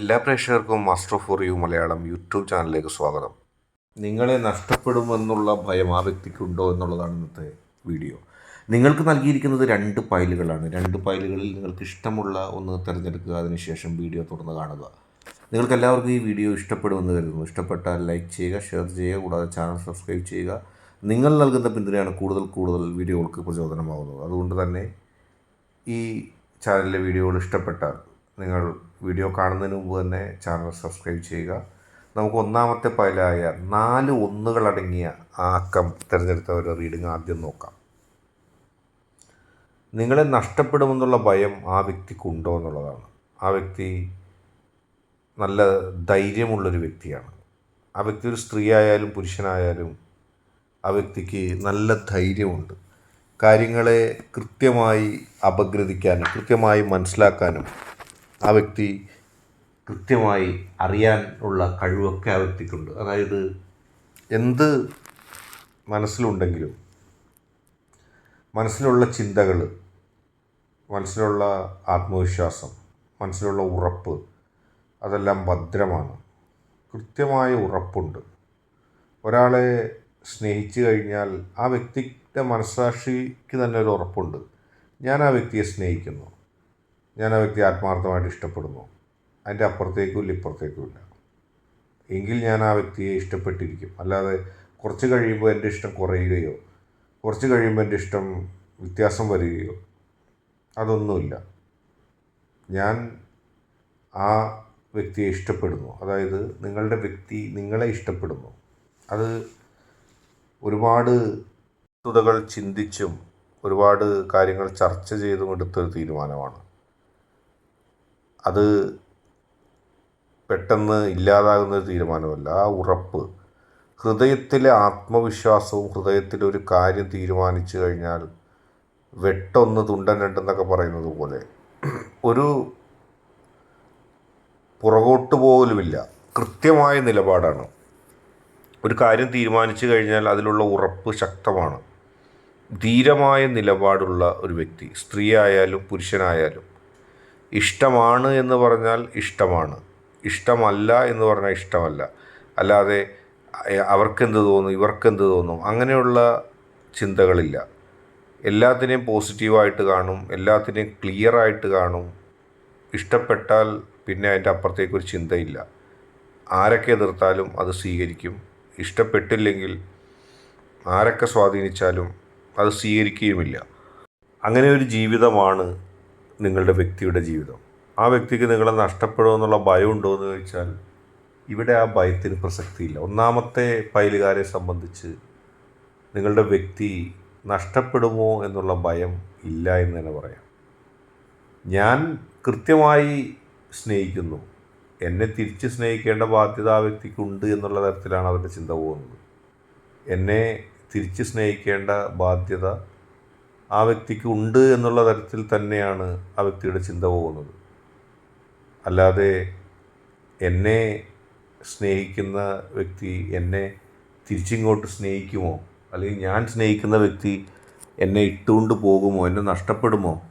എല്ലാ പ്രേക്ഷകർക്കും master four you Malayalam YouTube ചാനലിലേക്ക് സ്വാഗതം. നിങ്ങളെ നഷ്ടപ്പെടുമെന്നുള്ള ഭയം ആ വ്യക്തിക്കുണ്ടോ എന്നുള്ളതാണ് ഇന്നത്തെ വീഡിയോ. നിങ്ങൾക്ക് നൽകിയിരിക്കുന്നത് രണ്ട് ഫയലുകളാണ്. രണ്ട് ഫയലുകളിൽ നിങ്ങൾക്ക് ഇഷ്ടമുള്ള ഒന്ന് തിരഞ്ഞെടുക്കുക അതിനുശേഷം വീഡിയോ തുറന്ന് കാണുക. നിങ്ങൾക്ക് എല്ലാവർക്കും ഈ വീഡിയോ ഇഷ്ടപ്പെടുമെന്ന് കരുതുന്നു. ഇഷ്ടപ്പെട്ടാൽ ലൈക്ക് ചെയ്യുക ഷെയർ ചെയ്യുക കൂടാതെ ചാനൽ സബ്സ്ക്രൈബ് ചെയ്യുക. നിങ്ങൾ നൽകുന്ന പിന്തുണയാണ് കൂടുതൽ കൂടുതൽ വീഡിയോകൾക്ക് പ്രചോദനമാകുന്നത് അതുകൊണ്ട് തന്നെ ഈ ചാനലിലെ വീഡിയോകൾ ഇഷ്ടപ്പെട്ടാൽ നിങ്ങൾ വീഡിയോ കാണുന്നതിന് മുമ്പ് തന്നെ ചാനൽ സബ്സ്ക്രൈബ് ചെയ്യുക. നമുക്ക് ഒന്നാമത്തെ പൈലായ നാല് ഒന്നുകളടങ്ങിയ ആ അക്കം തിരഞ്ഞെടുത്ത ഒരു റീഡിങ് ആദ്യം നോക്കാം. നിങ്ങളെ നഷ്ടപ്പെടുമെന്നുള്ള ഭയം ആ വ്യക്തിക്കുണ്ടോ എന്നുള്ളതാണ്. ആ വ്യക്തി നല്ല ധൈര്യമുള്ളൊരു വ്യക്തിയാണ്. ആ വ്യക്തി ഒരു സ്ത്രീ ആയാലും പുരുഷനായാലും ആ വ്യക്തിക്ക് നല്ല ധൈര്യമുണ്ട്. കാര്യങ്ങളെ കൃത്യമായി അപഗ്രഥിക്കാനും കൃത്യമായി മനസ്സിലാക്കാനും ആ വ്യക്തി കൃത്യമായി അറിയാൻ ഉള്ള കഴിവൊക്കെ ആ വ്യക്തിക്കുണ്ട്. അതായത് എന്ത് മനസ്സിലുണ്ടെങ്കിലും മനസ്സിലുള്ള ചിന്തകൾ മനസ്സിലുള്ള ആത്മവിശ്വാസം മനസ്സിലുള്ള ഉറപ്പ് അതെല്ലാം ഭദ്രമാണ്. കൃത്യമായ ഉറപ്പുണ്ട്. ഒരാളെ സ്നേഹിച്ചു കഴിഞ്ഞാൽ ആ വ്യക്തിയുടെ മനസ്സാക്ഷിക്ക് തന്നെ ഒരു ഉറപ്പുണ്ട്. ഞാൻ ആ വ്യക്തിയെ സ്നേഹിക്കുന്നു. ഞാൻ ആ വ്യക്തി ആത്മാർത്ഥമായിട്ട് ഇഷ്ടപ്പെടുന്നു. അതിന്റെ അപ്പുറത്തേക്കും ഇല്ല ഇപ്പുറത്തേക്കും ഇല്ല. എങ്കിൽ ഞാൻ ആ വ്യക്തിയെ ഇഷ്ടപ്പെട്ടിരിക്കും. അല്ലാതെ കുറച്ച് കഴിയുമ്പോൾ എന്റെ ഇഷ്ടം കുറയുകയോ കുറച്ച് കഴിയുമ്പോൾ എന്റെ ഇഷ്ടം വ്യത്യാസം വരികയോ അതൊന്നുമില്ല. ഞാൻ ആ വ്യക്തിയെ ഇഷ്ടപ്പെടുന്നു. അതായത് നിങ്ങളുടെ വ്യക്തി നിങ്ങളെ ഇഷ്ടപ്പെടുന്നു. അത് ഒരുപാട് വസ്തുതകൾ ചിന്തിച്ചും ഒരുപാട് കാര്യങ്ങൾ ചർച്ച ചെയ്തും എടുത്തൊരു തീരുമാനമാണ്. അത് പെട്ടെന്ന് ഇല്ലാതാകുന്ന ഒരു തീരുമാനമല്ല. ആ ഉറപ്പ് ഹൃദയത്തിലെ ആത്മവിശ്വാസവും ഹൃദയത്തിലെ ഒരു കാര്യം തീരുമാനിച്ചു കഴിഞ്ഞാൽ വെട്ടൊന്ന് തുണ്ടൻ രണ്ടെന്നൊക്കെ പറയുന്നത് പോലെ ഒരു പുറകോട്ട് പോലുമില്ല കൃത്യമായ നിലപാടാണ്. ഒരു കാര്യം തീരുമാനിച്ചു കഴിഞ്ഞാൽ അതിലുള്ള ഉറപ്പ് ശക്തമാണ്. ധീരമായ നിലപാടുള്ള ഒരു വ്യക്തി സ്ത്രീയായാലും പുരുഷനായാലും ഇഷ്ടമാണ് എന്ന് പറഞ്ഞാൽ ഇഷ്ടമാണ്. ഇഷ്ടമല്ല എന്ന് പറഞ്ഞാൽ ഇഷ്ടമല്ല. അല്ലാതെ അവർക്കെന്ത് തോന്നും ഇവർക്കെന്ത് തോന്നും അങ്ങനെയുള്ള ചിന്തകളില്ല. എല്ലാത്തിനെയും പോസിറ്റീവായിട്ട് കാണും എല്ലാത്തിനെയും ക്ലിയറായിട്ട് കാണും. ഇഷ്ടപ്പെട്ടാൽ പിന്നെ അതിന്റെ അപ്പുറത്തേക്കൊരു ചിന്തയില്ല. ആരൊക്കെ എതിർത്താലും അത് സ്വീകരിക്കും. ഇഷ്ടപ്പെട്ടില്ലെങ്കിൽ ആരൊക്കെ സ്വാധീനിച്ചാലും അത് സ്വീകരിക്കുകയുമില്ല. അങ്ങനെ ഒരു ജീവിതമാണ് നിങ്ങളുടെ വ്യക്തിയുടെ ജീവിതം. ആ വ്യക്തിക്ക് നിങ്ങളെ നഷ്ടപ്പെടുമെന്നുള്ള ഭയം ഉണ്ടോ എന്ന് ചോദിച്ചാൽ ഇവിടെ ആ ഭയത്തിന് പ്രസക്തിയില്ല. ഒന്നാമത്തെ പൈലുകാരെ സംബന്ധിച്ച് നിങ്ങളുടെ വ്യക്തി നഷ്ടപ്പെടുമോ എന്നുള്ള ഭയം ഇല്ല എന്ന് തന്നെ പറയാം. ഞാൻ കൃത്യമായി സ്നേഹിക്കുന്നു. എന്നെ തിരിച്ച് സ്നേഹിക്കേണ്ട ബാധ്യത ആ വ്യക്തിക്കുണ്ട് എന്നുള്ള തരത്തിലാണ് അവരുടെ ചിന്ത പോകുന്നത്. എന്നെ തിരിച്ച് സ്നേഹിക്കേണ്ട ബാധ്യത ആ വ്യക്തിക്ക് ഉണ്ട് എന്നുള്ള തരത്തിൽ തന്നെയാണ് ആ വ്യക്തിയുടെ ചിന്ത പോകുന്നത്. അല്ലാതെ എന്നെ സ്നേഹിക്കുന്ന വ്യക്തി എന്നെ തിരിച്ചിങ്ങോട്ട് സ്നേഹിക്കുമോ? അല്ലെങ്കിൽ ഞാൻ സ്നേഹിക്കുന്ന വ്യക്തി എന്നെ ഇട്ടുകൊണ്ട് പോകുമോ? എന്നെ നഷ്ടപ്പെടുമോ?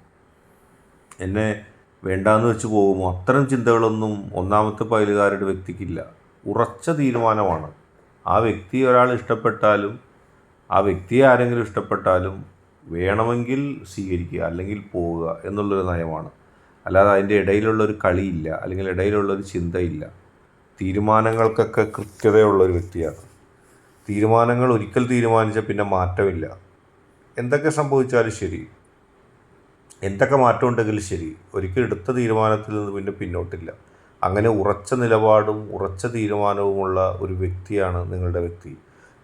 എന്നെ വേണ്ടാന്ന് വെച്ച് പോകുമോ? അത്തരം ചിന്തകളൊന്നും ഒന്നാമത്തെ പൈലുകാരുടെ വ്യക്തിക്കില്ല. ഉറച്ച തീരുമാനമാണ്. ആ വ്യക്തി ഒരാൾ ഇഷ്ടപ്പെട്ടാലും ആ വ്യക്തിയെ ആരെങ്കിലും ഇഷ്ടപ്പെട്ടാലും വേണമെങ്കിൽ സ്വീകരിക്കുക അല്ലെങ്കിൽ പോവുക എന്നുള്ളൊരു നയമാണ്. അല്ലാതെ അതിന്റെ ഇടയിലുള്ളൊരു കളിയില്ല അല്ലെങ്കിൽ ഇടയിലുള്ളൊരു ചിന്തയില്ല. തീരുമാനങ്ങൾക്കൊക്കെ കൃത്യതയുള്ളൊരു വ്യക്തിയാണ്. തീരുമാനങ്ങൾ ഒരിക്കൽ തീരുമാനിച്ച പിന്നെ മാറ്റമില്ല. എന്തൊക്കെ സംഭവിച്ചാലും ശരി. എന്തൊക്കെ മാറ്റം ഉണ്ടെങ്കിലും ശരി. ഒരിക്കൽ എടുത്ത തീരുമാനത്തിൽ നിന്ന് പിന്നെ പിന്നോട്ടില്ല. അങ്ങനെ ഉറച്ച നിലപാടും ഉറച്ച തീരുമാനവുമുള്ള ഒരു വ്യക്തിയാണ് നിങ്ങളുടെ വ്യക്തി.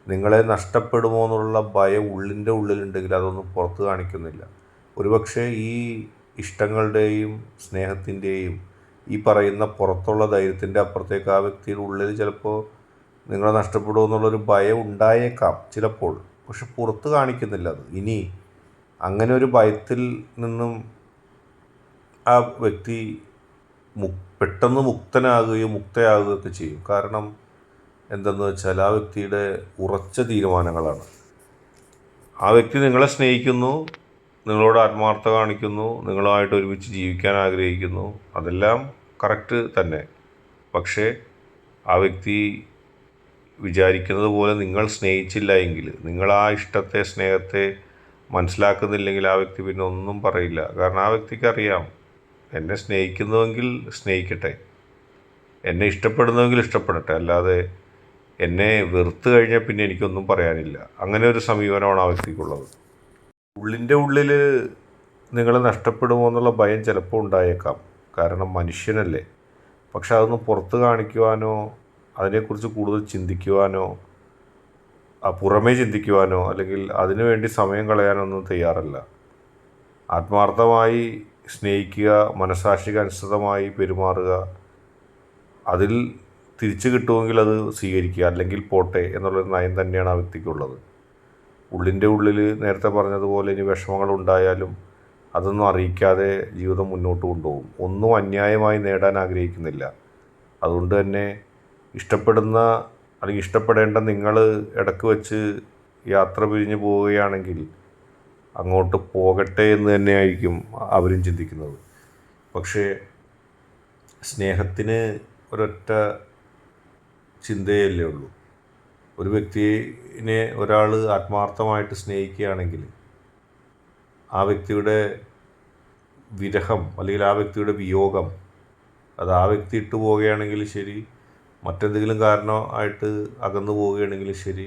നിങ്ങളെ നഷ്ടപ്പെടുമോ എന്നുള്ള ഭയം ഉള്ളിന്റെ ഉള്ളിലുണ്ടെങ്കിൽ അതൊന്നും പുറത്ത് കാണിക്കുന്നില്ല. ഒരുപക്ഷെ ഈ ഇഷ്ടങ്ങളുടെയും സ്നേഹത്തിന്റെയും ഈ പറയുന്ന പുറത്തുള്ള ധൈര്യത്തിന്റെ അപ്പുറത്തേക്ക് ആ വ്യക്തിയുടെ ഉള്ളിൽ ചിലപ്പോൾ നിങ്ങളെ നഷ്ടപ്പെടുമോ നഷ്ടപ്പെടുമെന്നുള്ളൊരു ഭയം ഉണ്ടായേക്കാം ചിലപ്പോൾ. പക്ഷെ പുറത്ത് കാണിക്കുന്നില്ല അത്. ഇനി അങ്ങനെ ഒരു ഭയത്തിൽ നിന്നും ആ വ്യക്തി പെട്ടെന്ന് മുക്തനാകുകയും മുക്തയാകുകയൊക്കെ ചെയ്യും. കാരണം എന്തെന്ന് വെച്ചാൽ ആ വ്യക്തിയുടെ ഉറച്ച തീരുമാനങ്ങളാണ്. ആ വ്യക്തി നിങ്ങളെ സ്നേഹിക്കുന്നു നിങ്ങളോട് ആത്മാർത്ഥ കാണിക്കുന്നു നിങ്ങളുമായിട്ട് ഒരുമിച്ച് ജീവിക്കാൻ ആഗ്രഹിക്കുന്നു. അതെല്ലാം കറക്റ്റ് തന്നെ. പക്ഷേ ആ വ്യക്തി വിചാരിക്കുന്നത് പോലെ നിങ്ങൾ സ്നേഹിച്ചില്ല എങ്കിൽ നിങ്ങൾ ആ ഇഷ്ടത്തെ സ്നേഹത്തെ മനസ്സിലാക്കുന്നില്ലെങ്കിൽ ആ വ്യക്തി പിന്നെ ഒന്നും പറയില്ല. കാരണം ആ വ്യക്തിക്ക് അറിയാം എന്നെ സ്നേഹിക്കുന്നുവെങ്കിൽ സ്നേഹിക്കട്ടെ. എന്നെ ഇഷ്ടപ്പെടുന്നുവെങ്കിൽ ഇഷ്ടപ്പെടട്ടെ. അല്ലാതെ എന്നെ വെറുത്തു കഴിഞ്ഞാൽ പിന്നെ എനിക്കൊന്നും പറയാനില്ല. അങ്ങനെ ഒരു സമീപനമാണ് ആ വ്യക്തിക്കുള്ളത് ഉള്ളിന്റെ ഉള്ളിൽ നിങ്ങളെ നഷ്ടപ്പെടുമോ എന്നുള്ള ഭയം ചിലപ്പോൾ ഉണ്ടായേക്കാം. കാരണം മനുഷ്യനല്ലേ. പക്ഷെ അതൊന്ന് പുറത്ത് കാണിക്കുവാനോ അതിനെക്കുറിച്ച് കൂടുതൽ ചിന്തിക്കുവാനോ പുറമേ ചിന്തിക്കുവാനോ അല്ലെങ്കിൽ അതിനുവേണ്ടി സമയം കളയാനൊന്നും തയ്യാറല്ല. ആത്മാർത്ഥമായി സ്നേഹിക്കുക മനസാക്ഷിക്ക് അനുസൃതമായി പെരുമാറുക അതിൽ തിരിച്ചു കിട്ടുമെങ്കിൽ അത് സ്വീകരിക്കുക അല്ലെങ്കിൽ പോട്ടെ എന്നുള്ളൊരു നയം തന്നെയാണ് ആ വ്യക്തിക്കുള്ളത്. ഉള്ളിന്റെ ഉള്ളിൽ നേരത്തെ പറഞ്ഞതുപോലെ ഇനി വിഷമങ്ങൾ ഉണ്ടായാലും അതൊന്നും അറിയിക്കാതെ ജീവിതം മുന്നോട്ട് കൊണ്ടുപോകും. ഒന്നും അന്യായമായി നേടാൻ ആഗ്രഹിക്കുന്നില്ല. അതുകൊണ്ട് തന്നെ ഇഷ്ടപ്പെടുന്ന അല്ലെങ്കിൽ ഇഷ്ടപ്പെടേണ്ട നിങ്ങൾ ഇടയ്ക്ക് വെച്ച് യാത്ര പിരിഞ്ഞു പോവുകയാണെങ്കിൽ അങ്ങോട്ട് പോകട്ടെ എന്ന് തന്നെയായിരിക്കും അവരും ചിന്തിക്കുന്നത്. പക്ഷേ സ്നേഹത്തിന് ഒരൊറ്റ ചിന്തയല്ലേ ഉള്ളൂ. ഒരു വ്യക്തിനെ ഒരാൾ ആത്മാർത്ഥമായിട്ട് സ്നേഹിക്കുകയാണെങ്കിൽ ആ വ്യക്തിയുടെ വിരഹം അല്ലെങ്കിൽ ആ വ്യക്തിയുടെ വിയോഗം അത് ആ വ്യക്തി ഇട്ടു പോവുകയാണെങ്കിൽ ശരി മറ്റെന്തെങ്കിലും കാരണമായിട്ട് അകന്നു പോവുകയാണെങ്കിൽ ശരി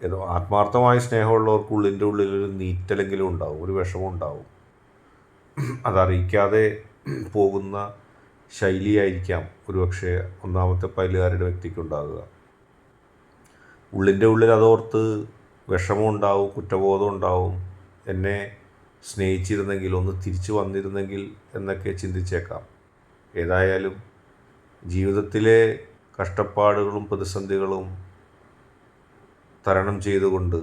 ഏതോ ആത്മാർത്ഥമായ സ്നേഹമുള്ളവർക്ക് ഉള്ളിന്റെ ഉള്ളിൽ ഒരു നീറ്റലെങ്കിലും ഉണ്ടാവും ഒരു വിഷമം ഉണ്ടാവും. അതറിയിക്കാതെ പോകുന്ന ശൈലിയായിരിക്കാം ഒരുപക്ഷെ ഒന്നാമത്തെ പൈലുകാരുടെ വ്യക്തിക്കുണ്ടാകുക. ഉള്ളിന്റെ ഉള്ളിൽ അതോർത്ത് വിഷമം ഉണ്ടാവും കുറ്റബോധം ഉണ്ടാവും. എന്നെ സ്നേഹിച്ചിരുന്നെങ്കിൽ ഒന്ന് തിരിച്ചു വന്നിരുന്നെങ്കിൽ എന്നൊക്കെ ചിന്തിച്ചേക്കാം. ഏതായാലും ജീവിതത്തിലെ കഷ്ടപ്പാടുകളും പ്രതിസന്ധികളും തരണം ചെയ്തുകൊണ്ട്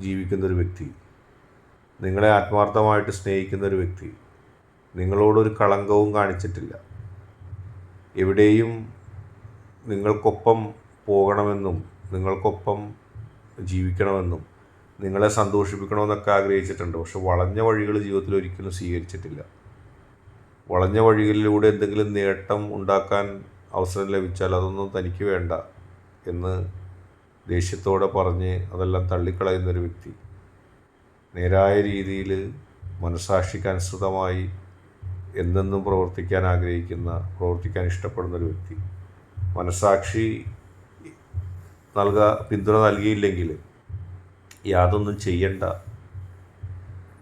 ജീവിക്കുന്നൊരു വ്യക്തി നിങ്ങളെ ആത്മാർത്ഥമായിട്ട് സ്നേഹിക്കുന്ന ഒരു വ്യക്തി നിങ്ങളോടൊരു കളങ്കവും കാണിച്ചിട്ടില്ല. എവിടെയും നിങ്ങൾക്കൊപ്പം പോകണമെന്നും നിങ്ങൾക്കൊപ്പം ജീവിക്കണമെന്നും നിങ്ങളെ സന്തോഷിപ്പിക്കണമെന്നൊക്കെ ആഗ്രഹിച്ചിട്ടുണ്ട്. പക്ഷെ വളഞ്ഞ വഴികൾ ജീവിതത്തിൽ ഒരിക്കലും സ്വീകരിച്ചിട്ടില്ല. വളഞ്ഞ വഴികളിലൂടെ എന്തെങ്കിലും നേട്ടം ഉണ്ടാക്കാൻ അവസരം ലഭിച്ചാൽ അതൊന്നും തനിക്ക് വേണ്ട എന്ന് ദേഷ്യത്തോടെ പറഞ്ഞ് അതെല്ലാം തള്ളിക്കളയുന്നൊരു വ്യക്തി. നേരായ രീതിയിൽ മനസാക്ഷിക്ക് അനുസൃതമായി എന്നെന്നും പ്രവർത്തിക്കാൻ ആഗ്രഹിക്കുന്ന പ്രവർത്തിക്കാൻ ഇഷ്ടപ്പെടുന്ന ഒരു വ്യക്തി. മനസാക്ഷി നൽക പിന്തുണ നൽകിയില്ലെങ്കിൽ യാതൊന്നും ചെയ്യണ്ട.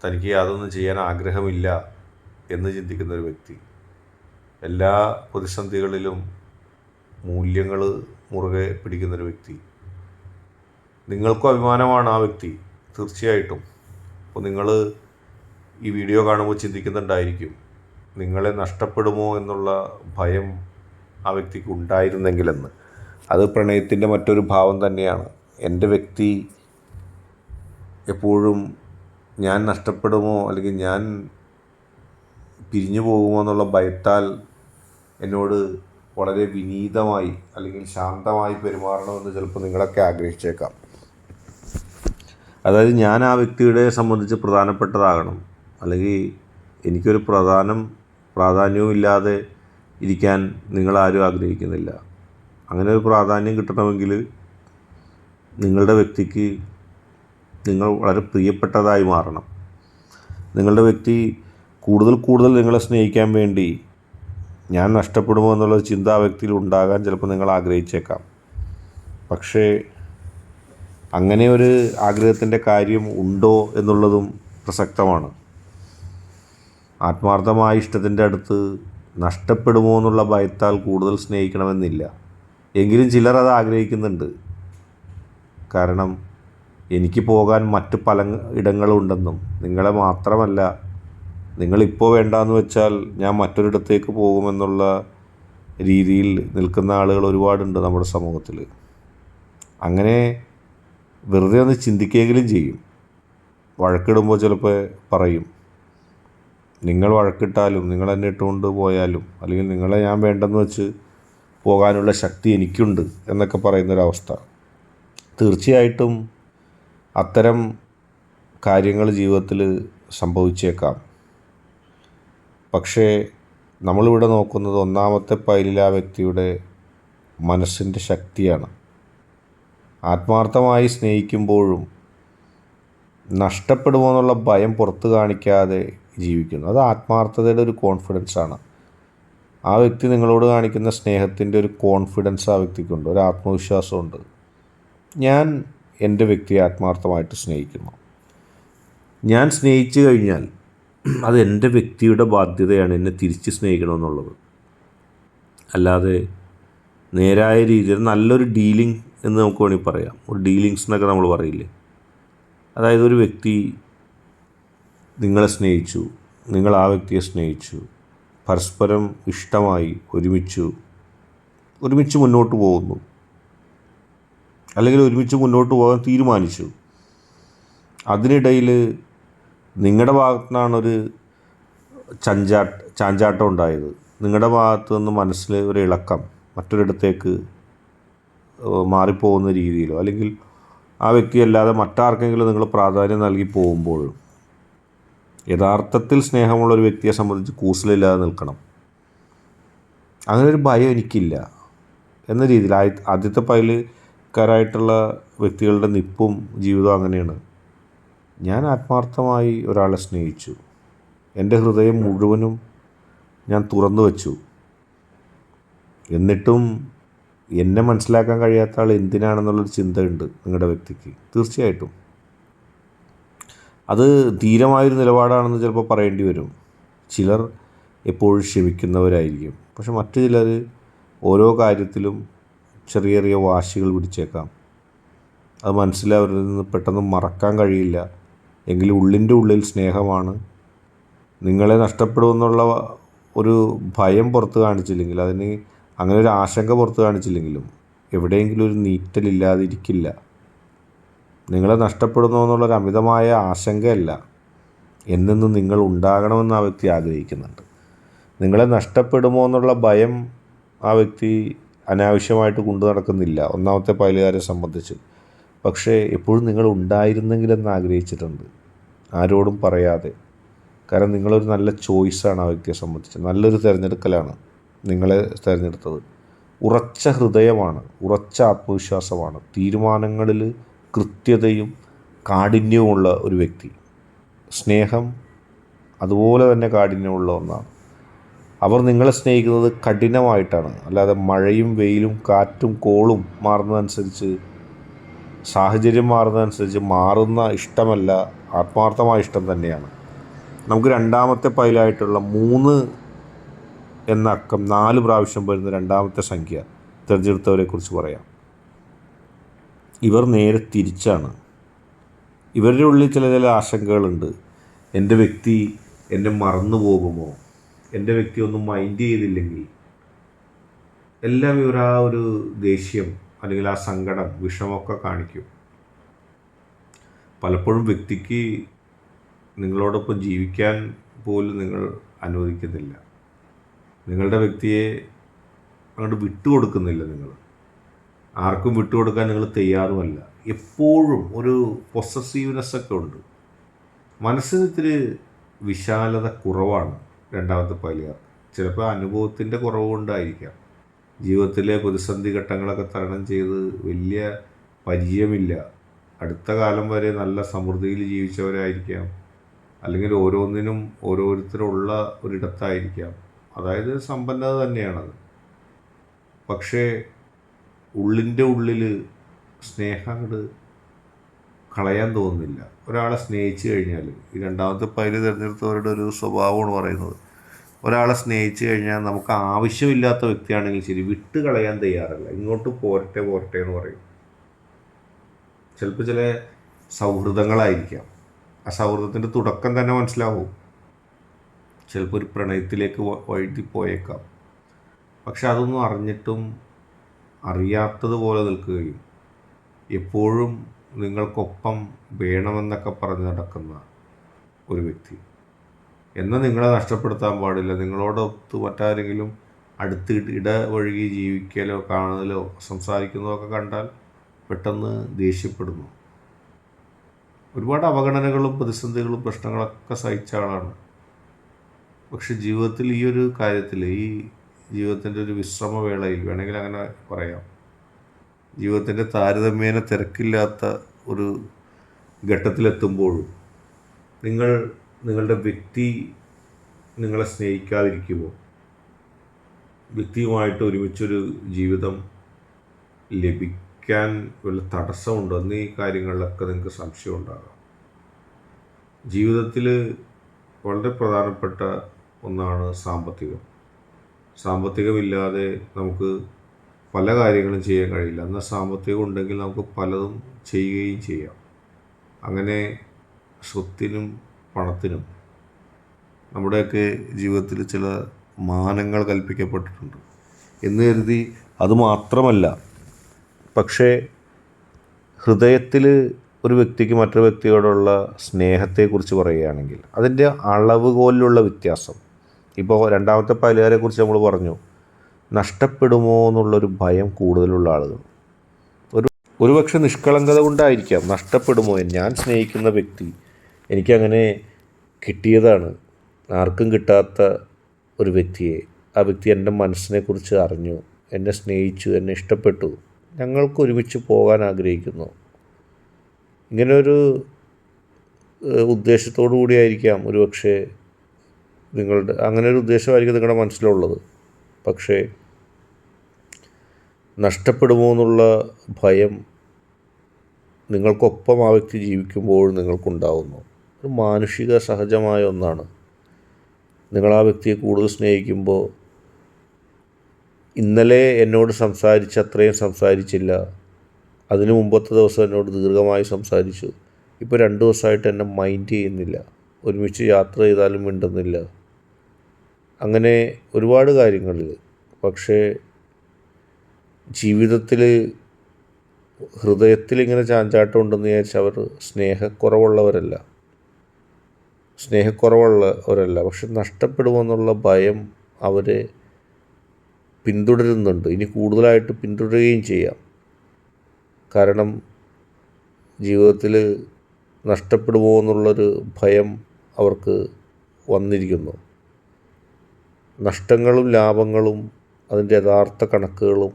തനിക്ക് യാതൊന്നും ചെയ്യാൻ ആഗ്രഹമില്ല എന്ന് ചിന്തിക്കുന്ന ഒരു വ്യക്തി. എല്ലാ പ്രതിസന്ധികളിലും മൂല്യങ്ങൾ മുറുകെ പിടിക്കുന്നൊരു വ്യക്തി. നിങ്ങൾക്കും അഭിമാനമാണ് ആ വ്യക്തി തീർച്ചയായിട്ടും. അപ്പോൾ നിങ്ങൾ ഈ വീഡിയോ കാണുമ്പോൾ ചിന്തിക്കുന്നുണ്ടായിരിക്കും നിങ്ങളെ നഷ്ടപ്പെടുമോ എന്നുള്ള ഭയം ആ വ്യക്തിക്ക് ഉണ്ടായിരുന്നെങ്കിലെന്ന്. അത് പ്രണയത്തിന്റെ മറ്റൊരു ഭാവം തന്നെയാണ്. എന്റെ വ്യക്തി എപ്പോഴും ഞാൻ നഷ്ടപ്പെടുമോ അല്ലെങ്കിൽ ഞാൻ പിരിഞ്ഞു പോകുമോ എന്നുള്ള ഭയത്താൽ എന്നോട് വളരെ വിനീതമായി അല്ലെങ്കിൽ ശാന്തമായി പെരുമാറണമെന്ന് ചിലപ്പോൾ നിങ്ങളൊക്കെ ആഗ്രഹിച്ചേക്കാം. അതായത് ഞാൻ ആ വ്യക്തിയുടെ സംബന്ധിച്ച് പ്രധാനപ്പെട്ടതാകണം. അല്ലെങ്കിൽ എനിക്കൊരു പ്രധാനം പ്രാധാന്യവും ഇല്ലാതെ ഇരിക്കാൻ നിങ്ങളാരും ആഗ്രഹിക്കുന്നില്ല. അങ്ങനെ ഒരു പ്രാധാന്യം കിട്ടണമെങ്കിൽ നിങ്ങളുടെ വ്യക്തിക്ക് നിങ്ങൾ വളരെ പ്രിയപ്പെട്ടതായി മാറണം. നിങ്ങളുടെ വ്യക്തി കൂടുതൽ കൂടുതൽ നിങ്ങളെ സ്നേഹിക്കാൻ വേണ്ടി ഞാൻ നഷ്ടപ്പെടുമോ എന്നുള്ള ചിന്ത ആ വ്യക്തിയിൽ ഉണ്ടാകാൻ ചിലപ്പോൾ നിങ്ങൾ ആഗ്രഹിച്ചേക്കാം. പക്ഷേ അങ്ങനെ ഒരു ആഗ്രഹത്തിന്റെ കാര്യം ഉണ്ടോ എന്നുള്ളതും പ്രസക്തമാണ്. ആത്മാർത്ഥമായ ഇഷ്ടത്തിന്റെ അടുത്ത് നഷ്ടപ്പെടുമോ എന്നുള്ള ഭയത്താൽ കൂടുതൽ സ്നേഹിക്കണമെന്നില്ല. എങ്കിലും ചിലർ അത് ആഗ്രഹിക്കുന്നുണ്ട്. കാരണം എനിക്ക് പോകാൻ മറ്റ് പല ഇടങ്ങളുണ്ടെന്നും നിങ്ങളെ മാത്രമല്ല നിങ്ങളിപ്പോൾ വേണ്ടാന്ന് വെച്ചാൽ ഞാൻ മറ്റൊരിടത്തേക്ക് പോകുമെന്നുള്ള രീതിയിൽ നിൽക്കുന്ന ആളുകൾ ഒരുപാടുണ്ട് നമ്മുടെ സമൂഹത്തിൽ. അങ്ങനെ വെറുതെ ഒന്ന് ചിന്തിക്കുകയെങ്കിലും ചെയ്യും. വഴക്കിടുമ്പോൾ ചിലപ്പോൾ പറയും നിങ്ങൾ വഴക്കിട്ടാലും നിങ്ങൾ എന്നെ ഇട്ടുകൊണ്ട് പോയാലും അല്ലെങ്കിൽ നിങ്ങളെ ഞാൻ വേണ്ടെന്ന് വെച്ച് പോകാനുള്ള ശക്തി എനിക്കുണ്ട് എന്നൊക്കെ പറയുന്നൊരവസ്ഥ. തീർച്ചയായിട്ടും അത്തരം കാര്യങ്ങൾ ജീവിതത്തിൽ സംഭവിച്ചേക്കാം. പക്ഷേ നമ്മളിവിടെ നോക്കുന്നത് ഒന്നാമത്തെ പൈലിൽ ആ വ്യക്തിയുടെ മനസ്സിന്റെ ശക്തിയാണ്. ആത്മാർത്ഥമായി സ്നേഹിക്കുമ്പോഴും നഷ്ടപ്പെടുമോ എന്നുള്ള ഭയം പുറത്ത് കാണിക്കാതെ ജീവിക്കുന്നു. അത് ആത്മാർത്ഥതയുടെ ഒരു കോൺഫിഡൻസ് ആണ്. ആ വ്യക്തി നിങ്ങളോട് കാണിക്കുന്ന സ്നേഹത്തിന്റെ ഒരു കോൺഫിഡൻസ് ആ വ്യക്തിക്കുണ്ട്. ഒരു ആത്മവിശ്വാസമുണ്ട്. ഞാൻ എന്റെ വ്യക്തിയെ ആത്മാർത്ഥമായിട്ട് സ്നേഹിക്കുന്നു. ഞാൻ സ്നേഹിച്ചു കഴിഞ്ഞാൽ അത് എന്റെ വ്യക്തിയുടെ ബാധ്യതയാണ് എന്നെ തിരിച്ച് സ്നേഹിക്കണമെന്നുള്ളത്. അല്ലാതെ നേരായ രീതിയിൽ നല്ലൊരു ഡീലിംഗ് എന്ന് നമുക്ക് വേണമെങ്കിൽ പറയാം. ഒരു ഡീലിങ്സ് എന്നൊക്കെ നമ്മൾ പറയില്ലേ? അതായത് ഒരു വ്യക്തി നിങ്ങളെ സ്നേഹിച്ചു നിങ്ങൾ ആ വ്യക്തിയെ സ്നേഹിച്ചു പരസ്പരം ഇഷ്ടമായി ഒരുമിച്ചു ഒരുമിച്ച് മുന്നോട്ട് പോകുന്നു. അല്ലെങ്കിൽ ഒരുമിച്ച് മുന്നോട്ട് പോകാൻ തീരുമാനിച്ചു. അതിനിടയിൽ നിങ്ങളുടെ ഭാഗത്തു നിന്നാണൊരു ചഞ്ചാട്ട് ചാഞ്ചാട്ടം ഉണ്ടായത്. നിങ്ങളുടെ ഭാഗത്തു നിന്ന് മനസ്സിൽ ഒരു ഇളക്കം മറ്റൊരിടത്തേക്ക് മാറിപ്പോകുന്ന രീതിയിലോ അല്ലെങ്കിൽ ആ വ്യക്തിയല്ലാതെ മറ്റാർക്കെങ്കിലും നിങ്ങൾ പ്രാധാന്യം നൽകി പോകുമ്പോൾ യഥാർത്ഥത്തിൽ സ്നേഹമുള്ള ഒരു വ്യക്തിയെ സംബന്ധിച്ച് കൂസലില്ലാതെ നിൽക്കണം. അങ്ങനെ ഒരു ഭയം എനിക്കില്ല. എന്ന രീതിയിൽ ആദ്യ- ആദ്യത്തെ പൈലുകാരായിട്ടുള്ള വ്യക്തികളുടെ നിപ്പും ജീവിതവും അങ്ങനെയാണ്. ഞാൻ ആത്മാർത്ഥമായി ഒരാളെ സ്നേഹിച്ചു. എന്റെ ഹൃദയം മുഴുവനും ഞാൻ തുറന്നു വച്ചു. എന്നിട്ടും എന്നെ മനസ്സിലാക്കാൻ കഴിയാത്ത ആൾ എന്തിനാണെന്നുള്ളൊരു ചിന്തയുണ്ട് നിങ്ങളുടെ വ്യക്തിക്ക്. തീർച്ചയായിട്ടും. അത് ധീരമായൊരു നിലപാടാണെന്ന് ചിലപ്പോൾ പറയേണ്ടി വരും. ചിലർ എപ്പോഴും ക്ഷമിക്കുന്നവരായിരിക്കും. പക്ഷെ മറ്റു ചിലർ ഓരോ കാര്യത്തിലും ചെറിയ ചെറിയ വാശികൾ പിടിച്ചേക്കാം. അത് മനസ്സിലവരിൽ നിന്ന് പെട്ടെന്ന് മറക്കാൻ കഴിയില്ല. എങ്കിലും ഉള്ളിന്റെ ഉള്ളിൽ സ്നേഹമാണ്. നിങ്ങളെ നഷ്ടപ്പെടുമെന്നുള്ള ഒരു ഭയം പുറത്ത് കാണിച്ചില്ലെങ്കിൽ അതിന് അങ്ങനെ ഒരു ആശങ്ക പുറത്ത് കാണിച്ചില്ലെങ്കിലും എവിടെയെങ്കിലും ഒരു നീറ്റലില്ലാതിരിക്കില്ല. നിങ്ങളെ നഷ്ടപ്പെടുന്നു എന്നുള്ളൊരു അമിതമായ ആശങ്കയല്ല. എന്നെന്നും നിങ്ങൾ ഉണ്ടാകണമെന്ന് ആ വ്യക്തി ആഗ്രഹിക്കുന്നുണ്ട്. നിങ്ങളെ നഷ്ടപ്പെടുമോ എന്നുള്ള ഭയം ആ വ്യക്തി അനാവശ്യമായിട്ട് കൊണ്ടു നടക്കുന്നില്ല. ഒന്നാമത്തെ പൈലുകാരെ സംബന്ധിച്ച്. പക്ഷേ എപ്പോഴും നിങ്ങൾ ഉണ്ടായിരുന്നെങ്കിലെന്ന് ആഗ്രഹിച്ചിട്ടുണ്ട്. ആരോടും പറയാതെ. കാരണം നിങ്ങളൊരു നല്ല ചോയ്സാണ് ആ വ്യക്തിയെ സംബന്ധിച്ച്. നല്ലൊരു തിരഞ്ഞെടുക്കലാണ് നിങ്ങളെ തിരഞ്ഞെടുത്തത്. ഉറച്ച ഹൃദയമാണ്. ഉറച്ച ആത്മവിശ്വാസമാണ്. തീരുമാനങ്ങളിൽ കൃത്യതയും കാഠിന്യവുമുള്ള ഒരു വ്യക്തി. സ്നേഹം അതുപോലെ തന്നെ കാഠിന്യമുള്ള ഒന്നാണ്. അവർ നിങ്ങളെ സ്നേഹിക്കുന്നത് കഠിനമായിട്ടാണ്. അല്ലാതെ മഴയും വെയിലും കാറ്റും കോളും മാറുന്നതനുസരിച്ച് സാഹചര്യം മാറുന്നതനുസരിച്ച് മാറുന്ന ഇഷ്ടമല്ല ആത്മാർത്ഥമായ ഇഷ്ടം തന്നെയാണ്. നമുക്ക് രണ്ടാമത്തെ പൈലായിട്ടുള്ള മൂന്ന് എന്ന അക്കം നാല് പ്രാവശ്യം വരുന്ന രണ്ടാമത്തെ സംഖ്യ തിരഞ്ഞെടുത്തവരെക്കുറിച്ച് പറയാം. ഇവർ നേരെ തിരിച്ചാണ്. ഇവരുടെ ഉള്ളിൽ ചില ചില ആശങ്കകളുണ്ട്. എന്റെ വ്യക്തി എന്നെ മറന്നു പോകുമോ? എന്റെ വ്യക്തി ഒന്നും മൈൻഡ് ചെയ്തില്ലെങ്കിൽ. എല്ലാം ഇവർ ആ ഒരു ദേഷ്യം അല്ലെങ്കിൽ ആ സങ്കടം വിഷമൊക്കെ കാണിക്കും. പലപ്പോഴും വ്യക്തിക്ക് നിങ്ങളോടൊപ്പം ജീവിക്കാൻ പോലും നിങ്ങൾ അനുവദിക്കുന്നില്ല. നിങ്ങളുടെ വ്യക്തിയെ അങ്ങോട്ട് വിട്ടുകൊടുക്കുന്നില്ല നിങ്ങൾ. ആർക്കും വിട്ടുകൊടുക്കാൻ നിങ്ങൾ തയ്യാറുമല്ല. എപ്പോഴും ഒരു പൊസസീവ്നെസ് ഒക്കെ ഉണ്ട്. മനസ്സിന് ഇത്തിരി വിശാലത കുറവാണ് രണ്ടാമത്തെ പൈലുകാർ ചിലപ്പോൾ അനുഭവത്തിന്റെ കുറവ് കൊണ്ടായിരിക്കാം. ജീവിതത്തിലെ പ്രതിസന്ധി ഘട്ടങ്ങളൊക്കെ തരണം ചെയ്ത് വലിയ പരിചയമില്ല. അടുത്ത കാലം വരെ നല്ല സമൃദ്ധിയിൽ ജീവിച്ചവരായിരിക്കാം. അല്ലെങ്കിൽ ഓരോന്നിനും ഓരോരുത്തരുള്ള ഒരിടത്തായിരിക്കാം. അതായത് സമ്പന്നത തന്നെയാണത്. പക്ഷേ ഉള്ളിന്റെ ഉള്ളിൽ സ്നേഹം അങ്ങോട്ട് കളയാൻ തോന്നുന്നില്ല. ഒരാളെ സ്നേഹിച്ചു കഴിഞ്ഞാൽ ഈ രണ്ടാമത്തെ പൈൽ തിരഞ്ഞെടുത്തവരുടെ ഒരു സ്വഭാവമാണ് പറയുന്നത്. ഒരാളെ സ്നേഹിച്ചു കഴിഞ്ഞാൽ നമുക്ക് ആവശ്യമില്ലാത്ത വ്യക്തിയാണെങ്കിൽ ശരി വിട്ട് കളയാൻ തയ്യാറല്ല. ഇങ്ങോട്ട് പോരട്ടെ പോരട്ടെ എന്ന് പറയും. ചിലപ്പോൾ ചില സൗഹൃദങ്ങളായിരിക്കാം. ആ സൗഹൃദത്തിന്റെ തുടക്കം തന്നെ മനസ്സിലാവും. ചിലപ്പോൾ ഒരു പ്രണയത്തിലേക്ക് വഴുതി പോയേക്കാം. പക്ഷെ അതൊന്നും അറിഞ്ഞിട്ടും അറിയാത്തതുപോലെ നിൽക്കുകയും എപ്പോഴും നിങ്ങൾക്കൊപ്പം വേണമെന്നൊക്കെ പറഞ്ഞ് നടക്കുന്ന ഒരു വ്യക്തി. എന്നാൽ നിങ്ങളെ നഷ്ടപ്പെടുത്താൻ പാടില്ല. നിങ്ങളോടൊത്ത് മറ്റാരെങ്കിലും അടുത്ത് ഇട- ഇടപഴകി ജീവിക്കലോ കാണലോ സംസാരിക്കുന്നതോ ഒക്കെ കണ്ടാൽ പെട്ടെന്ന് ദേഷ്യപ്പെടുന്നു. ഒരുപാട് അവഗണനകളും പ്രതിസന്ധികളും പ്രശ്നങ്ങളൊക്കെ സഹിച്ച ആളാണ്. പക്ഷെ ജീവിതത്തിൽ ഈ ഒരു കാര്യത്തിൽ ഈ ജീവിതത്തിന്റെ ഒരു വിശ്രമവേളയിൽ വേണമെങ്കിൽ അങ്ങനെ പറയാം. ജീവിതത്തിന്റെ താരതമ്യേന തിരക്കില്ലാത്ത ഒരു ഘട്ടത്തിലെത്തുമ്പോഴും നിങ്ങൾ നിങ്ങളുടെ വ്യക്തി നിങ്ങളെ സ്നേഹിക്കാതിരിക്കുമോ വ്യക്തിയുമായിട്ട് ഒരുമിച്ചൊരു ജീവിതം ലഭിക്കാൻ വല്ല തടസ്സമുണ്ടോ? എന്നീ കാര്യങ്ങളിലൊക്കെ നിങ്ങൾക്ക് സംശയം ഉണ്ടാകാം ജീവിതത്തിൽ വളരെ പ്രധാനപ്പെട്ട ഒന്നാണ് സാമ്പത്തികം. സാമ്പത്തികമില്ലാതെ നമുക്ക് പല കാര്യങ്ങളും ചെയ്യാൻ കഴിയില്ല. എന്നാൽ സാമ്പത്തികം ഉണ്ടെങ്കിൽ നമുക്ക് പലതും ചെയ്യുകയും ചെയ്യാം. അങ്ങനെ സ്വത്തിനും പണത്തിനും നമ്മുടെയൊക്കെ ജീവിതത്തിൽ ചില മാനങ്ങൾ കൽപ്പിക്കപ്പെട്ടിട്ടുണ്ട്. എന്ന് കരുതി അതുമാത്രമല്ല പക്ഷേ ഹൃദയത്തിൽ ഒരു വ്യക്തിക്ക് മറ്റൊരു വ്യക്തിയോടുള്ള സ്നേഹത്തെക്കുറിച്ച് പറയുകയാണെങ്കിൽ അതിന്റെ അളവുകോലിലുള്ള വ്യത്യാസം ഇപ്പോൾ രണ്ടാമത്തെ പൈലുകാരെ കുറിച്ച് നമ്മൾ പറഞ്ഞു. നഷ്ടപ്പെടുമോ എന്നുള്ളൊരു ഭയം കൂടുതലുള്ള ആളുകൾ. ഒരു ഒരുപക്ഷെ നിഷ്കളങ്കത കൊണ്ടായിരിക്കാം നഷ്ടപ്പെടുമോ ഞാൻ സ്നേഹിക്കുന്ന വ്യക്തി എനിക്കങ്ങനെ കിട്ടിയതാണ്. ആർക്കും കിട്ടാത്ത ഒരു വ്യക്തിയെ. ആ വ്യക്തി എന്റെ മനസ്സിനെക്കുറിച്ച് അറിഞ്ഞു എന്നെ സ്നേഹിച്ചു എന്നെ ഇഷ്ടപ്പെട്ടു. ഞങ്ങൾക്ക് ഒരുമിച്ച് പോകാൻ ആഗ്രഹിക്കുന്നു. ഇങ്ങനൊരു ഉദ്ദേശത്തോടു കൂടിയായിരിക്കാം ഒരുപക്ഷെ നിങ്ങളുടെ അങ്ങനെ ഒരു ഉദ്ദേശമായിരിക്കും നിങ്ങളുടെ മനസ്സിലുള്ളത്. പക്ഷേ നഷ്ടപ്പെടുമോ എന്നുള്ള ഭയം നിങ്ങൾക്കൊപ്പം ആ വ്യക്തി ജീവിക്കുമ്പോൾ നിങ്ങൾക്കുണ്ടാവുന്നു. ഒരു മാനുഷിക സഹജമായ ഒന്നാണ്. നിങ്ങൾ ആ വ്യക്തിയെ കൂടുതൽ സ്നേഹിക്കുമ്പോൾ ഇന്നലെ എന്നോട് സംസാരിച്ച് അത്രയും സംസാരിച്ചില്ല. അതിനു മുമ്പത്തെ ദിവസം എന്നോട് ദീർഘമായി സംസാരിച്ചു. ഇപ്പോൾ രണ്ട് ദിവസമായിട്ട് എന്നെ മൈൻഡ് ചെയ്യുന്നില്ല. ഒരുമിച്ച് യാത്ര ചെയ്താലും മിണ്ടുന്നില്ല. അങ്ങനെ ഒരുപാട് കാര്യങ്ങളിൽ. പക്ഷേ ജീവിതത്തിൽ ഹൃദയത്തിൽ ഇങ്ങനെ ചാഞ്ചാട്ടം ഉണ്ടെന്ന് വിചാരിച്ച് അവർ സ്നേഹക്കുറവുള്ളവരല്ല. സ്നേഹക്കുറവുള്ളവരല്ല. പക്ഷെ നഷ്ടപ്പെടുമെന്നുള്ള ഭയം അവരെ പിന്തുടരുന്നുണ്ട്. ഇനി കൂടുതലായിട്ട് പിന്തുടരുകയും ചെയ്യാം. കാരണം ജീവിതത്തിൽ നഷ്ടപ്പെടുമോ എന്നുള്ളൊരു ഭയം അവർക്ക് വന്നിരിക്കുന്നു. നഷ്ടങ്ങളും ലാഭങ്ങളും അതിന്റെ യഥാർത്ഥ കണക്കുകളും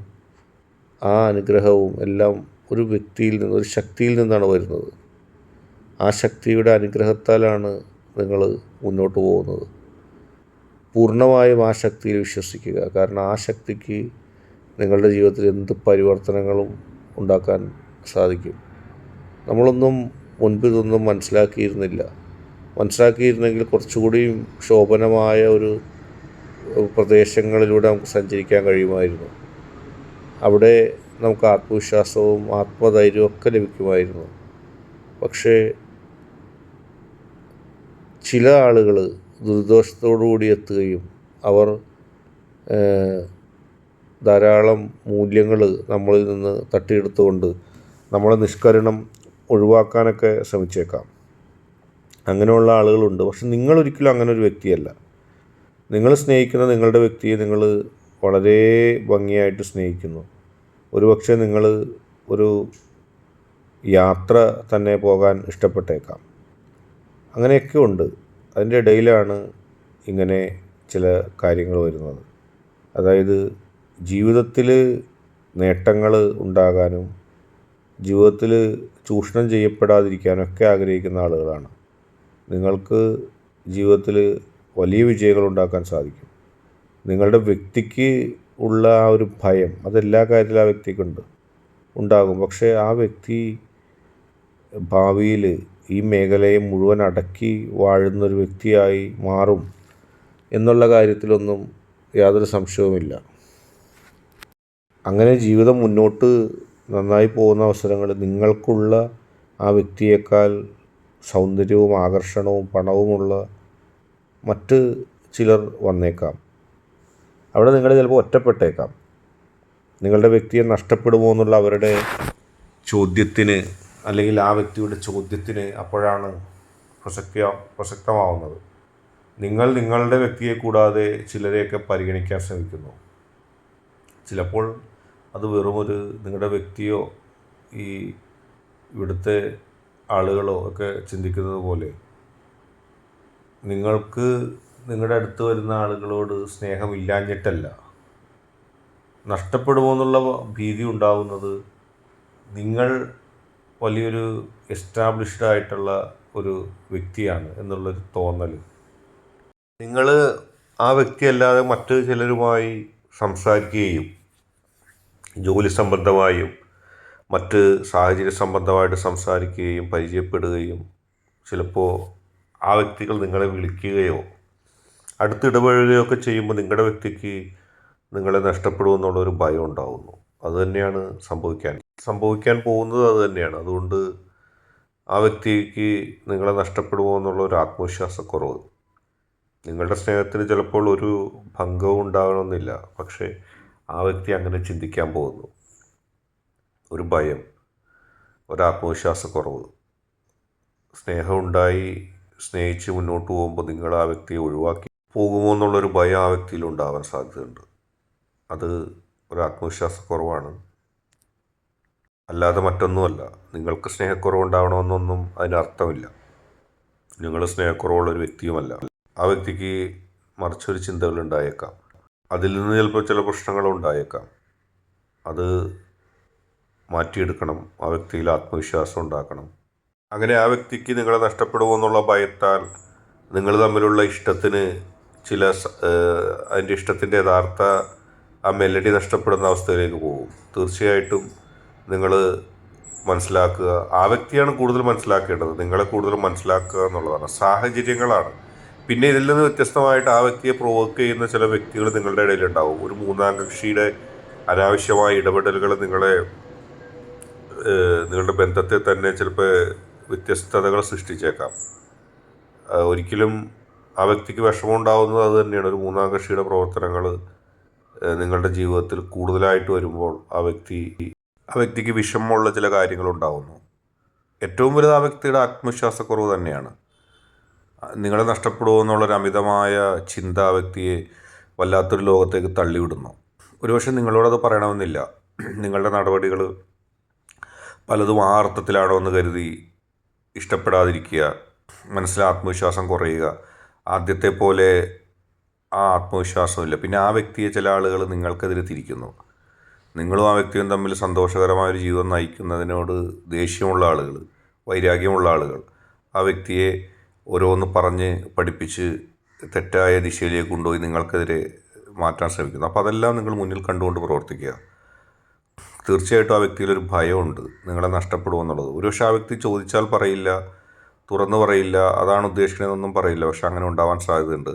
ആ അനുഗ്രഹവും എല്ലാം ഒരു വ്യക്തിയിൽ നിന്ന് ഒരു ശക്തിയിൽ നിന്നാണ് വരുന്നത്. ആ ശക്തിയുടെ അനുഗ്രഹത്താലാണ് നിങ്ങൾ മുന്നോട്ട് പോകുന്നത്. പൂർണമായും ആ ശക്തിയിൽ വിശ്വസിക്കുക. കാരണം ആ ശക്തിക്ക് നിങ്ങളുടെ ജീവിതത്തിൽ എന്ത് പരിവർത്തനങ്ങളും ഉണ്ടാക്കാൻ സാധിക്കും. നമ്മളൊന്നും മുൻപ് ഇതൊന്നും മനസ്സിലാക്കിയിരുന്നില്ല. മനസ്സിലാക്കിയിരുന്നെങ്കിൽ കുറച്ചുകൂടിയും ശോഭനമായ ഒരു പ്രദേശങ്ങളിലൂടെ നമുക്ക് സഞ്ചരിക്കാൻ കഴിയുമായിരുന്നു. അവിടെ നമുക്ക് ആത്മവിശ്വാസവും ആത്മധൈര്യവും ഒക്കെ ലഭിക്കുമായിരുന്നു. പക്ഷേ ചില ആളുകൾ ദുരിദോഷത്തോടു കൂടി എത്തുകയും അവർ ധാരാളം മൂല്യങ്ങൾ നമ്മളിൽ നിന്ന് തട്ടിയെടുത്തുകൊണ്ട് നമ്മളെ നിഷ്കരണം ഒഴിവാക്കാനൊക്കെ ശ്രമിച്ചേക്കാം. അങ്ങനെയുള്ള ആളുകളുണ്ട്. പക്ഷെ നിങ്ങളൊരിക്കലും അങ്ങനെ ഒരു വ്യക്തിയല്ല. നിങ്ങൾ സ്നേഹിക്കുന്ന നിങ്ങളുടെ വ്യക്തിയെ നിങ്ങൾ വളരെ ഭംഗിയായിട്ട് സ്നേഹിക്കുന്നു. ഒരു പക്ഷേ നിങ്ങൾ ഒരു യാത്ര തന്നെ പോകാൻ ഇഷ്ടപ്പെട്ടേക്കാം. അങ്ങനെയൊക്കെ ഉണ്ട്. അതിന്റെ ഇടയിലാണ് ഇങ്ങനെ ചില കാര്യങ്ങൾ വരുന്നത്. അതായത് ജീവിതത്തിൽ നേട്ടങ്ങൾ ഉണ്ടാകാനും ജീവിതത്തിൽ ചൂഷണം ചെയ്യപ്പെടാതിരിക്കാനൊക്കെ ആഗ്രഹിക്കുന്ന ആളുകളാണ്. നിങ്ങൾക്ക് ജീവിതത്തിൽ വലിയ വിജയങ്ങൾ ഉണ്ടാക്കാൻ സാധിക്കും. നിങ്ങളുടെ വ്യക്തിക്ക് ഉള്ള ആ ഒരു ഭയം അതെല്ലാ കാര്യത്തിലും ആ വ്യക്തിക്കുണ്ട് ഉണ്ടാകും. പക്ഷേ ആ വ്യക്തി ഭാവിയിൽ ഈ മേഖലയെ മുഴുവൻ അടക്കി വാഴുന്നൊരു വ്യക്തിയായി മാറും എന്നുള്ള കാര്യത്തിലൊന്നും യാതൊരു സംശയവുമില്ല. അങ്ങനെ ജീവിതം മുന്നോട്ട് നന്നായി പോകുന്ന അവസരങ്ങളിൽ നിങ്ങൾക്കുള്ള ആ വ്യക്തിയേക്കാൾ സൗന്ദര്യവും ആകർഷണവും പണവുമുള്ള മറ്റ് ചിലർ വന്നേക്കാം. അവിടെ നിങ്ങൾ ചിലപ്പോൾ ഒറ്റപ്പെട്ടേക്കാം. നിങ്ങളുടെ വ്യക്തിയെ നഷ്ടപ്പെടുമോ എന്നുള്ള അവരുടെ ചോദ്യത്തിന് അല്ലെങ്കിൽ ആ വ്യക്തിയുടെ ചോദ്യത്തിന് അപ്പോഴാണ് പ്രസക്തി പ്രസക്തമാവുന്നത്. നിങ്ങൾ നിങ്ങളുടെ വ്യക്തിയെ കൂടാതെ ചിലരെയൊക്കെ പരിഗണിക്കാൻ ശ്രമിക്കുന്നു. ചിലപ്പോൾ അത് വെറുമൊരു നിങ്ങളുടെ വ്യക്തിയോ ഈ ഇവിടുത്തെ ആളുകളോ ഒക്കെ ചിന്തിക്കുന്നത് പോലെ നിങ്ങൾക്ക് നിങ്ങളുടെ അടുത്ത് വരുന്ന ആളുകളോട് സ്നേഹമില്ലാഞ്ഞിട്ടല്ല. നഷ്ടപ്പെടുമോ എന്നുള്ള ഭീതി ഉണ്ടാവുന്നത് നിങ്ങൾ വലിയൊരു എസ്റ്റാബ്ലിഷ്ഡ് ആയിട്ടുള്ള ഒരു വ്യക്തിയാണ് എന്നുള്ളൊരു തോന്നൽ നിങ്ങൾ ആ വ്യക്തിയല്ലാതെ മറ്റ് ചിലരുമായി സംസാരിക്കുകയും ജോലി സംബന്ധമായും മറ്റ് സാഹചര്യ സംബന്ധമായിട്ട് സംസാരിക്കുകയും പരിചയപ്പെടുകയും ചിലപ്പോൾ ആ വ്യക്തികൾ നിങ്ങളെ വിളിക്കുകയോ അടുത്തിടപഴകുകയോ ഒക്കെ ചെയ്യുമ്പോൾ നിങ്ങളുടെ വ്യക്തിക്ക് നിങ്ങളെ നഷ്ടപ്പെടുമെന്നുള്ളൊരു ഭയം ഉണ്ടാകുന്നു അതുതന്നെയാണ് സംഭവിക്കാൻ സംഭവിക്കാൻ പോകുന്നത് അത് തന്നെയാണ്. അതുകൊണ്ട് ആ വ്യക്തിക്ക് നിങ്ങളെ നഷ്ടപ്പെടുമോ എന്നുള്ള ഒരു ആത്മവിശ്വാസക്കുറവ്. നിങ്ങളുടെ സ്നേഹത്തിന് ചിലപ്പോൾ ഒരു ഭംഗവും ഉണ്ടാകണമെന്നില്ല. പക്ഷേ ആ വ്യക്തി അങ്ങനെ ചിന്തിക്കാൻ പോകുന്നു. ഒരു ഭയം ഒരു ആത്മവിശ്വാസക്കുറവ്. സ്നേഹമുണ്ടായി സ്നേഹിച്ച് മുന്നോട്ട് പോകുമ്പോൾ നിങ്ങൾ ആ വ്യക്തിയെ ഒഴിവാക്കി പോകുമോ എന്നുള്ളൊരു ഭയം ആ വ്യക്തിയിൽ ഉണ്ടാവാൻ സാധ്യതയുണ്ട്. അത് ഒരു ആത്മവിശ്വാസക്കുറവാണ്. അല്ലാതെ മറ്റൊന്നുമല്ല. നിങ്ങൾക്ക് സ്നേഹക്കുറവുണ്ടാവണമെന്നൊന്നും അതിനർത്ഥമില്ല നിങ്ങൾ സ്നേഹക്കുറവുള്ള ഒരു വ്യക്തിയുമല്ല. ആ വ്യക്തിക്ക് മറിച്ചൊരു ചിന്തകൾ ഉണ്ടായേക്കാം അതിൽ നിന്ന് ചിലപ്പോൾ ചില പ്രശ്നങ്ങൾ ഉണ്ടായേക്കാം അത് മാറ്റിയെടുക്കണം. ആ വ്യക്തിയിൽ ആത്മവിശ്വാസം ഉണ്ടാക്കണം. അങ്ങനെ ആ വ്യക്തിക്ക് നിങ്ങളെ നഷ്ടപ്പെടുമെന്നുള്ള ഭയത്താൽ നിങ്ങൾ തമ്മിലുള്ള ഇഷ്ടത്തിന് ചില അതിന്റെ ഇഷ്ടത്തിന്റെ യഥാർത്ഥ ആ മെലഡി നഷ്ടപ്പെടുന്ന അവസ്ഥയിലേക്ക് പോകും. തീർച്ചയായിട്ടും നിങ്ങൾ മനസ്സിലാക്കുക. ആ വ്യക്തിയാണ് കൂടുതൽ മനസ്സിലാക്കേണ്ടത്. നിങ്ങളെ കൂടുതൽ മനസ്സിലാക്കുക എന്നുള്ളതാണ്. സാഹചര്യങ്ങളാണ്. പിന്നെ ഇതിൽ നിന്ന് വ്യത്യസ്തമായിട്ട് ആ വ്യക്തിയെ പ്രൊവോക്ക് ചെയ്യുന്ന ചില വ്യക്തികൾ നിങ്ങളുടെ ഇടയിലുണ്ടാവും. ഒരു മൂന്നാം കക്ഷിയുടെ അനാവശ്യമായ ഇടപെടലുകൾ നിങ്ങളെ നിങ്ങളുടെ ബന്ധത്തെ തന്നെ ചിലപ്പോൾ വ്യത്യസ്തതകൾ സൃഷ്ടിച്ചേക്കാം. ഒരിക്കലും ആ വ്യക്തിക്ക് വിഷമം ഉണ്ടാവുന്നത് അത് തന്നെയാണ്. ഒരു മൂന്നാം കക്ഷിയുടെ പ്രവർത്തനങ്ങൾ നിങ്ങളുടെ ജീവിതത്തിൽ കൂടുതലായിട്ട് വരുമ്പോൾ ആ വ്യക്തി ആ വ്യക്തിക്ക് വിഷമമുള്ള ചില കാര്യങ്ങളുണ്ടാവുന്നു. ഏറ്റവും വലുത് ആ വ്യക്തിയുടെ ആത്മവിശ്വാസക്കുറവ് തന്നെയാണ്. നിങ്ങളെ നഷ്ടപ്പെടുമെന്നുള്ളൊരു അമിതമായ ചിന്ത ആ വ്യക്തിയെ വല്ലാത്തൊരു ലോകത്തേക്ക് തള്ളിവിടുന്നു. ഒരുപക്ഷെ നിങ്ങളോടത് പറയണമെന്നില്ല. നിങ്ങളുടെ നടപടികൾ പലതും ആ അർത്ഥത്തിലാണോ എന്ന് കരുതി ഇഷ്ടപ്പെടാതിരിക്കുക മനസ്സിൽ ആത്മവിശ്വാസം കുറയുക. ആദ്യത്തെ പോലെ ആ ആത്മവിശ്വാസമില്ല. പിന്നെ ആ വ്യക്തിയെ ചില ആളുകൾ നിങ്ങൾക്കെതിരെ തിരിക്കുന്നു. നിങ്ങളും ആ വ്യക്തിയും തമ്മിൽ സന്തോഷകരമായ ഒരു ജീവിതം നയിക്കുന്നതിനോട് ദേഷ്യമുള്ള ആളുകൾ വൈരാഗ്യമുള്ള ആളുകൾ ആ വ്യക്തിയെ ഓരോന്ന് പറഞ്ഞ് പഠിപ്പിച്ച് തെറ്റായ ദിശയിലേക്ക് കൊണ്ടുപോയി നിങ്ങൾക്കെതിരെ മാറ്റാൻ ശ്രമിക്കുന്നു. അപ്പോൾ അതെല്ലാം നിങ്ങൾ മുന്നിൽ കണ്ടുകൊണ്ട് പ്രവർത്തിക്കുക. തീർച്ചയായിട്ടും ആ വ്യക്തിയിൽ ഒരു ഭയമുണ്ട്. നിങ്ങളെ നഷ്ടപ്പെടുമെന്നുള്ളത് ഒരുപക്ഷെ ആ വ്യക്തി ചോദിച്ചാൽ പറയില്ല തുറന്നു പറയില്ല അതാണ് ഉദ്ദേശിക്കുന്നതെന്നൊന്നും പറയില്ല. പക്ഷെ അങ്ങനെ ഉണ്ടാവാൻ സാധ്യതയുണ്ട്.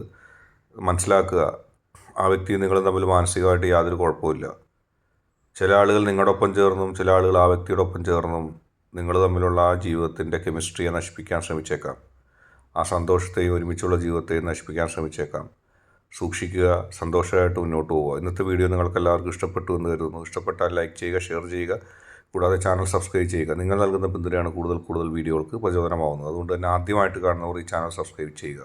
മനസ്സിലാക്കുക ആ വ്യക്തി നിങ്ങൾ തമ്മിൽ മാനസികമായിട്ട് യാതൊരു കുഴപ്പമില്ല ചില ആളുകൾ നിങ്ങളുടെ ഒപ്പം ചേർന്നും ചില ആളുകൾ ആ വ്യക്തിയുടെ ഒപ്പം ചേർന്നും നിങ്ങൾ തമ്മിലുള്ള ആ ജീവിതത്തിന്റെ കെമിസ്ട്രിയെ നശിപ്പിക്കാൻ ശ്രമിച്ചേക്കാം. ആ സന്തോഷത്തെയും ഒരുമിച്ചുള്ള ജീവിതത്തെയും നശിപ്പിക്കാൻ ശ്രമിച്ചേക്കാം. സൂക്ഷിക്കുക സന്തോഷമായിട്ട് മുന്നോട്ട് പോവുക. ഇന്നത്തെ വീഡിയോ നിങ്ങൾക്ക് എല്ലാവർക്കും ഇഷ്ടപ്പെട്ടു എന്ന് കരുതുന്നു. ഇഷ്ടപ്പെട്ടാൽ ലൈക്ക് ചെയ്യുക ഷെയർ ചെയ്യുക. കൂടാതെ ചാനൽ സബ്സ്ക്രൈബ് ചെയ്യുക. നിങ്ങൾ നൽകുന്ന പിന്തുണയാണ് കൂടുതൽ കൂടുതൽ വീഡിയോകൾക്ക് പ്രചോദനമാവുന്നത്. അതുകൊണ്ട് തന്നെ ആദ്യമായിട്ട് കാണുന്നവർ ഈ ചാനൽ സബ്സ്ക്രൈബ് ചെയ്യുക.